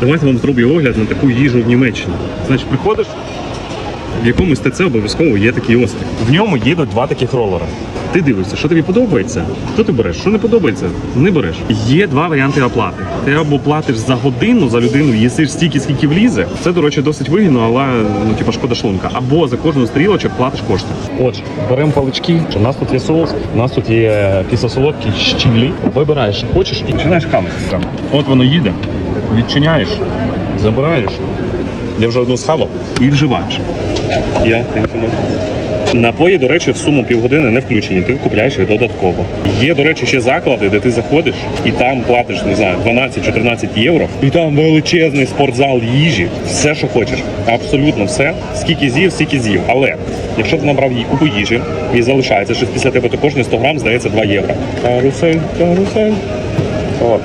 Давайте вам зроблю огляд на таку їжу в Німеччині. Значить, приходиш, в якомусь ТЦ обов'язково є такий острів. В ньому їдуть два таких ролери. Ти дивишся, що тобі подобається, то ти береш. Що не подобається, не береш. Є два варіанти оплати. Ти або платиш за годину за людину, їсиш стільки, скільки влізе. Це, до речі, досить вигідно, але ну типа шкода шлунка. Або за кожну стрілочок платиш кошти. Отже, беремо палички. У нас тут є соус, у нас тут є кисло-солодкий щілі. Вибираєш, хочеш, і починаєш хамити. От воно їде, відчиняєш, забираєш. Я вже одну схавав і вживаєш. Я. Напої, до речі, в суму півгодини не включені, ти купляєш їх додатково. Є, до речі, ще заклади, де ти заходиш і там платиш, не знаю, 12-14 євро. І там величезний спортзал їжі, все, що хочеш. Абсолютно все. Скільки з'їв, стільки з'їв. Але якщо ти набрав їй купу їжі і залишається щось після тебе, то кожний 100 грам здається 2 євро. Карусель, карусель. О.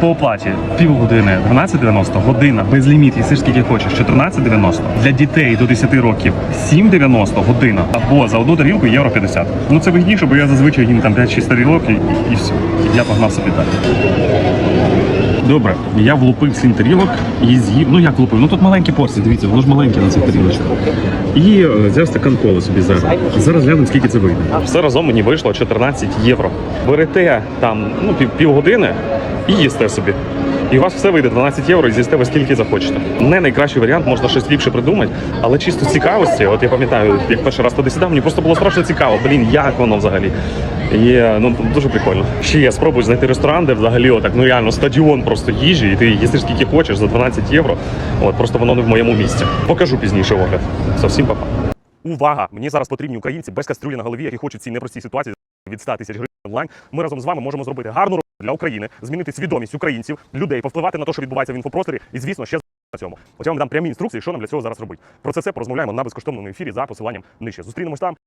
По оплаті півгодини 12,90, година без ліміт, їсиш скільки хочеш, 14,90. Для дітей до 10 років 7,90 година. Або за одну тарілку євро 50. Ну це вигідніше, бо я зазвичай їм там 5-6 тарілок і, і все. Я погнав собі далі. Добре, я влупив 7 тарілок і з'їв. Ну як влупив? Ну тут маленькі порції, дивіться, воно ж маленьке на цих тарілочках. І е, взяв стакан коли собі зараз. Зараз глянемо, скільки це вийде. Все разом мені вийшло 14 євро. Берете там ну, пів, півгодини і їсте собі. І у вас все вийде 12 євро і з'їсте ви скільки захочете. Не найкращий варіант, можна щось ліпше придумати, але чисто цікавості. От я пам'ятаю, як перший раз туди сідав, мені просто було страшно цікаво. Блін, як воно взагалі. Е, ну дуже прикольно. Ще я спробую знайти ресторан, де взагалі отак, ну реально стадіон просто їжі, і ти їсиш скільки хочеш за 12 євро. От просто воно не в моєму місці. Покажу пізніше огляд. Все, всім па-па. Увага! Мені зараз потрібні українці без кастрюлі на голові, які хочуть в цій непростій ситуації від 100 тисяч гривень онлайн. Ми разом з вами можемо зробити гарну роботу для України, змінити свідомість українців, людей, повпливати на те, що відбувається в інфопросторі, і звісно, ще на цьому. От я вам дам прямі інструкції, що нам для цього зараз робити. Про це все порозмовляємо на безкоштовному ефірі за посиланням нижче. Зустрінемось там.